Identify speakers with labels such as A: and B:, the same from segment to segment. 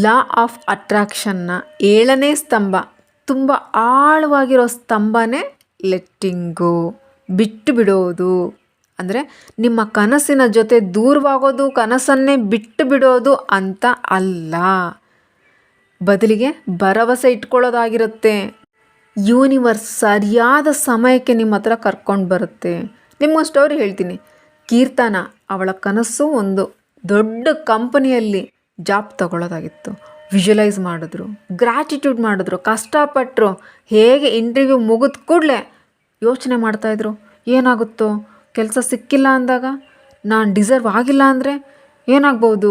A: Law of ಅಟ್ರಾಕ್ಷನ್ನ ಏಳನೇ ಸ್ತಂಭ, ತುಂಬ ಆಳವಾಗಿರೋ ಸ್ತಂಭನೇ ಲೆಟ್ಟಿಂಗು. ಬಿಟ್ಟು ಬಿಡೋದು. ಅಂದರೆ ನಿಮ್ಮ ಕನಸಿನ ಜೊತೆ ದೂರವಾಗೋದು, ಕನಸನ್ನೇ ಬಿಟ್ಟು ಬಿಡೋದು ಅಂತ ಅಲ್ಲ. ಬದಲಿಗೆ ಭರವಸೆ ಇಟ್ಕೊಳ್ಳೋದಾಗಿರುತ್ತೆ. ಯೂನಿವರ್ಸ್ ಸರಿಯಾದ ಸಮಯಕ್ಕೆ ನಿಮ್ಮ ಹತ್ರ ಕರ್ಕೊಂಡು ಬರುತ್ತೆ. ನಿಮ್ಮ ಸ್ಟೋರಿ ಹೇಳ್ತೀನಿ. ಕೀರ್ತನ, ಅವಳ ಕನಸು ಒಂದು ದೊಡ್ಡ ಕಂಪನಿಯಲ್ಲಿ ಜಾಬ್ ತಗೊಳ್ಳೋದಾಗಿತ್ತು ವಿಜುವಲೈಸ್ ಮಾಡಿದ್ರು ಗ್ರ್ಯಾಟಿಟ್ಯೂಡ್ ಮಾಡಿದ್ರು ಕಷ್ಟಪಟ್ಟರು ಹೇಗೆ ಇಂಟರ್ವ್ಯೂ ಮುಗಿದ ಕೂಡಲೇ ಯೋಚನೆ ಮಾಡ್ತಾಯಿದ್ರು ಏನಾಗುತ್ತೋ, ಕೆಲಸ ಸಿಕ್ಕಿಲ್ಲ ಅಂದಾಗ, ನಾನು ಡಿಸರ್ವ್ ಆಗಿಲ್ಲ ಅಂದರೆ ಏನಾಗ್ಬೋದು?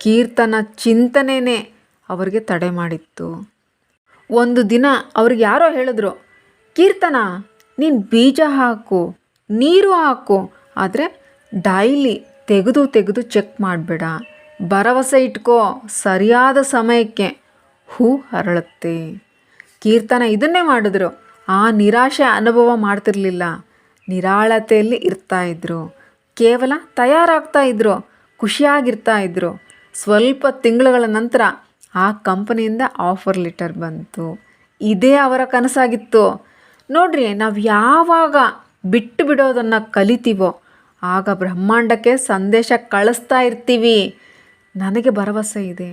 A: ಕೀರ್ತನ ಚಿಂತನೆಯೇ ಅವರಿಗೆ ತಡೆ ಮಾಡಿತ್ತು. ಒಂದು ದಿನ ಅವ್ರಿಗೆ ಯಾರೋ ಹೇಳಿದ್ರು, ಕೀರ್ತನ, ನೀನು ಬೀಜ ಹಾಕು, ನೀರು ಹಾಕು, ಆದರೆ ಡೈಲಿ ತೆಗೆದು ತೆಗೆದು ಚೆಕ್ ಮಾಡಬೇಡ. ಭರವಸೆ ಇಟ್ಕೋ, ಸರಿಯಾದ ಸಮಯಕ್ಕೆ ಹೂ ಅರಳುತ್ತೆ ಕೀರ್ತನ ಇದನ್ನೇ ಮಾಡಿದ್ರು. ಆ ನಿರಾಶೆ ಅನುಭವ ಮಾಡ್ತಿರ್ಲಿಲ್ಲ. ನಿರಾಳತೆಯಲ್ಲಿ ಇರ್ತಾ ಇದ್ರು. ಕೇವಲ ತಯಾರಾಗ್ತಾ ಇದ್ರು, ಖುಷಿಯಾಗಿರ್ತಾ ಇದ್ರು. ಸ್ವಲ್ಪ ತಿಂಗಳುಗಳ ನಂತರ ಆ ಕಂಪನಿಯಿಂದ ಆಫರ್ ಲೆಟರ್ ಬಂತು. ಇದೇ ಅವರ ಕನಸಾಗಿತ್ತು. ನೋಡ್ರಿ, ನಾವು ಯಾವಾಗ ಬಿಟ್ಟು ಬಿಡೋದನ್ನು ಕಲಿತೀವೋ, ಆಗ ಬ್ರಹ್ಮಾಂಡಕ್ಕೆ ಸಂದೇಶ ಕಳಿಸ್ತಾ ಇರ್ತೀವಿ. ನನಗೆ ಭರವಸೆ ಇದೆ.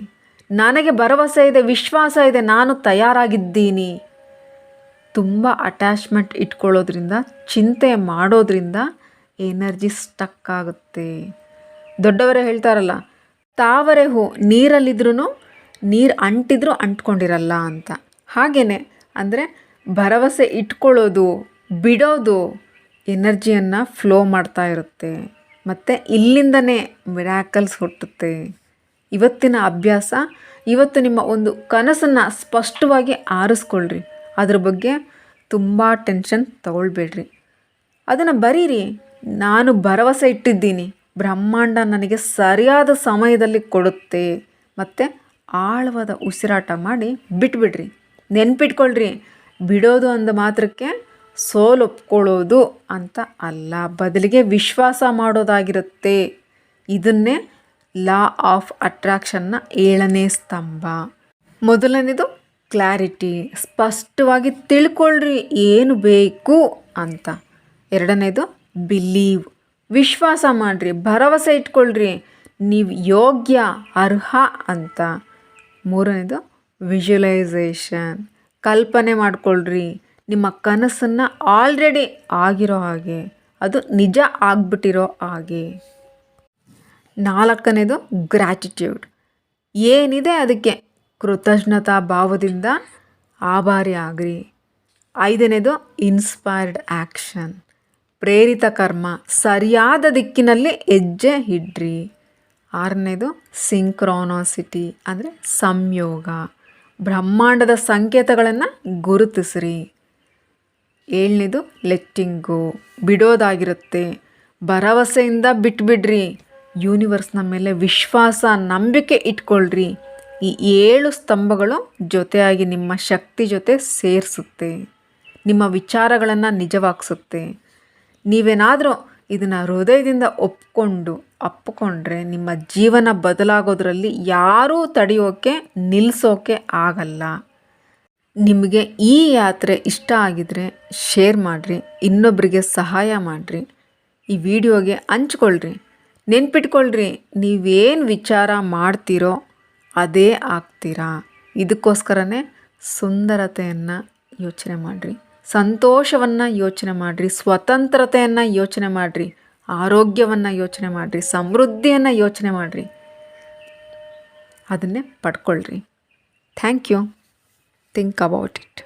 A: ನನಗೆ ಭರವಸೆ ಇದೆ, ವಿಶ್ವಾಸ ಇದೆ, ನಾನು ತಯಾರಾಗಿದ್ದೀನಿ. ತುಂಬ ಅಟ್ಯಾಚ್ಮೆಂಟ್ ಇಟ್ಕೊಳ್ಳೋದ್ರಿಂದ, ಚಿಂತೆ ಮಾಡೋದ್ರಿಂದ ಎನರ್ಜಿ ಸ್ಟಕ್ ಆಗುತ್ತೆ. ದೊಡ್ಡವರೇ ಹೇಳ್ತಾರಲ್ಲ, ತಾವರೆ ಹೂ ನೀರಲ್ಲಿದ್ರೂ ನೀರು ಅಂಟಿದ್ರೂ ಅಂಟ್ಕೊಂಡಿರಲ್ಲ ಅಂತ. ಹಾಗೆಯೇ ಅಂದರೆ ಭರವಸೆ ಇಟ್ಕೊಳ್ಳೋದು, ಬಿಡೋದು ಎನರ್ಜಿಯನ್ನು ಫ್ಲೋ ಮಾಡ್ತಾ ಇರುತ್ತೆ. ಮತ್ತು ಇಲ್ಲಿಂದನೇ ಮಿರಾಕಲ್ಸ್ ಹುಟ್ಟುತ್ತೆ. ಇವತ್ತಿನ ಅಭ್ಯಾಸ, ಇವತ್ತು ನಿಮ್ಮ ಒಂದು ಕನಸನ್ನು ಸ್ಪಷ್ಟವಾಗಿ ಆರಿಸ್ಕೊಳ್ರಿ. ಅದ್ರ ಬಗ್ಗೆ ತುಂಬ ಟೆನ್ಷನ್ ತಗೊಳ್ಬೇಡ್ರಿ. ಅದನ್ನು ಬರೀರಿ. ನಾನು ಭರವಸೆ ಇಟ್ಟಿದ್ದೀನಿ. ಬ್ರಹ್ಮಾಂಡ ನನಗೆ ಸರಿಯಾದ ಸಮಯದಲ್ಲಿ ಕೊಡುತ್ತೆ. ಮತ್ತು ಆಳವಾದ ಉಸಿರಾಟ ಮಾಡಿ ಬಿಟ್ಬಿಡ್ರಿ. ನೆನ್ಪಿಟ್ಕೊಳ್ರಿ. ಬಿಡೋದು ಅಂದ ಮಾತ್ರಕ್ಕೆ ಸೋಲೊಪ್ಕೊಳ್ಳೋದು ಅಂತ ಅಲ್ಲ. ಬದಲಿಗೆ ವಿಶ್ವಾಸ ಮಾಡೋದಾಗಿರುತ್ತೆ. ಇದನ್ನೇ ಲಾ ಆಫ್ ಅಟ್ರಾಕ್ಷನ್ನ ಏಳನೇ ಸ್ತಂಭ. ಮೊದಲನೇದು ಕ್ಲಾರಿಟಿ. ಸ್ಪಷ್ಟವಾಗಿ ತಿಳ್ಕೊಳ್ರಿ, ಏನು ಬೇಕು ಅಂತ. ಎರಡನೇದು ಬಿಲೀವ್. ವಿಶ್ವಾಸ ಮಾಡಿರಿ, ಭರವಸೆ ಇಟ್ಕೊಳ್ರಿ, ನೀವು ಯೋಗ್ಯ, ಅರ್ಹ ಅಂತ. ಮೂರನೇದು ವಿಜುವಲೈಸೇಷನ್. ಕಲ್ಪನೆ ಮಾಡಿಕೊಳ್ರಿ, ನಿಮ್ಮ ಕನಸನ್ನು ಆಲ್ರೆಡಿ ಆಗಿರೋ ಹಾಗೆ, ಅದು ನಿಜ ಆಗ್ಬಿಟ್ಟಿರೋ ಹಾಗೆ. ನಾಲ್ಕನೇದು ಗ್ರ್ಯಾಟಿಟ್ಯೂಡ್ ಏನಿದೆ ಅದಕ್ಕೆ? ಕೃತಜ್ಞತಾ ಭಾವದಿಂದ ಆಭಾರಿ ಆಗ್ರಿ. ಐದನೇದು ಇನ್ಸ್ಪೈರ್ಡ್ ಆ್ಯಕ್ಷನ್ ಪ್ರೇರಿತ ಕರ್ಮ. ಸರಿಯಾದ ದಿಕ್ಕಿನಲ್ಲಿ ಹೆಜ್ಜೆ ಇಡ್ರಿ. ಆರನೇದು ಸಿಂಕ್ರೋನೋಸಿಟಿ ಅಂದರೆ ಸಂಯೋಗ. ಬ್ರಹ್ಮಾಂಡದ ಸಂಕೇತಗಳನ್ನು ಗುರುತಿಸ್ರಿ. ಏಳನೇದು ಲೆಟ್ಟಿಂಗು ಬಿಡೋದಾಗಿರುತ್ತೆ. ಭರವಸೆಯಿಂದ ಬಿಟ್ಬಿಡ್ರಿ. ಯೂನಿವರ್ಸ್ನ ಮೇಲೆ ವಿಶ್ವಾಸ, ನಂಬಿಕೆ ಇಟ್ಕೊಳ್ರಿ. ಈ ಏಳು ಸ್ತಂಭಗಳು ಜೊತೆಯಾಗಿ ನಿಮ್ಮ ಶಕ್ತಿ ಜೊತೆ ಸೇರಿಸುತ್ತೆ. ನಿಮ್ಮ ವಿಚಾರಗಳನ್ನು ನಿಜವಾಗಿಸುತ್ತೆ. ನೀವೇನಾದರೂ ಇದನ್ನು ಹೃದಯದಿಂದ ಒಪ್ಕೊಂಡು, ಅಪ್ಪಿಕೊಂಡ್ರೆ ನಿಮ್ಮ ಜೀವನ ಬದಲಾಗೋದ್ರಲ್ಲಿ ಯಾರೂ ತಡೆಯೋಕ್ಕೆ ನಿಲ್ಲಿಸೋಕೆ ಆಗಲ್ಲ. ನಿಮಗೆ ಈ ಯಾತ್ರೆ ಇಷ್ಟ ಆಗಿದರೆ ಶೇರ್ ಮಾಡಿರಿ ಇನ್ನೊಬ್ಬರಿಗೆ ಸಹಾಯ ಮಾಡಿರಿ. ಈ ವಿಡಿಯೋಗೆ ಹಂಚ್ಕೊಳ್ರಿ. ನೆನ್ಪಿಟ್ಕೊಳ್ರಿ, ನೀವೇನು ವಿಚಾರ ಮಾಡ್ತೀರೋ ಅದೇ ಆಗ್ತೀರಾ? ಇದಕ್ಕೋಸ್ಕರನೇ ಸುಂದರತೆಯನ್ನು ಯೋಚನೆ ಮಾಡಿರಿ, ಸಂತೋಷವನ್ನು ಯೋಚನೆ ಮಾಡಿರಿ, ಸ್ವತಂತ್ರತೆಯನ್ನು ಯೋಚನೆ ಮಾಡಿರಿ, ಆರೋಗ್ಯವನ್ನು ಯೋಚನೆ ಮಾಡಿರಿ, ಸಮೃದ್ಧಿಯನ್ನು ಯೋಚನೆ ಮಾಡಿರಿ. ಅದನ್ನೇ ಪಡ್ಕೊಳ್ರಿ. Thank you. Think about it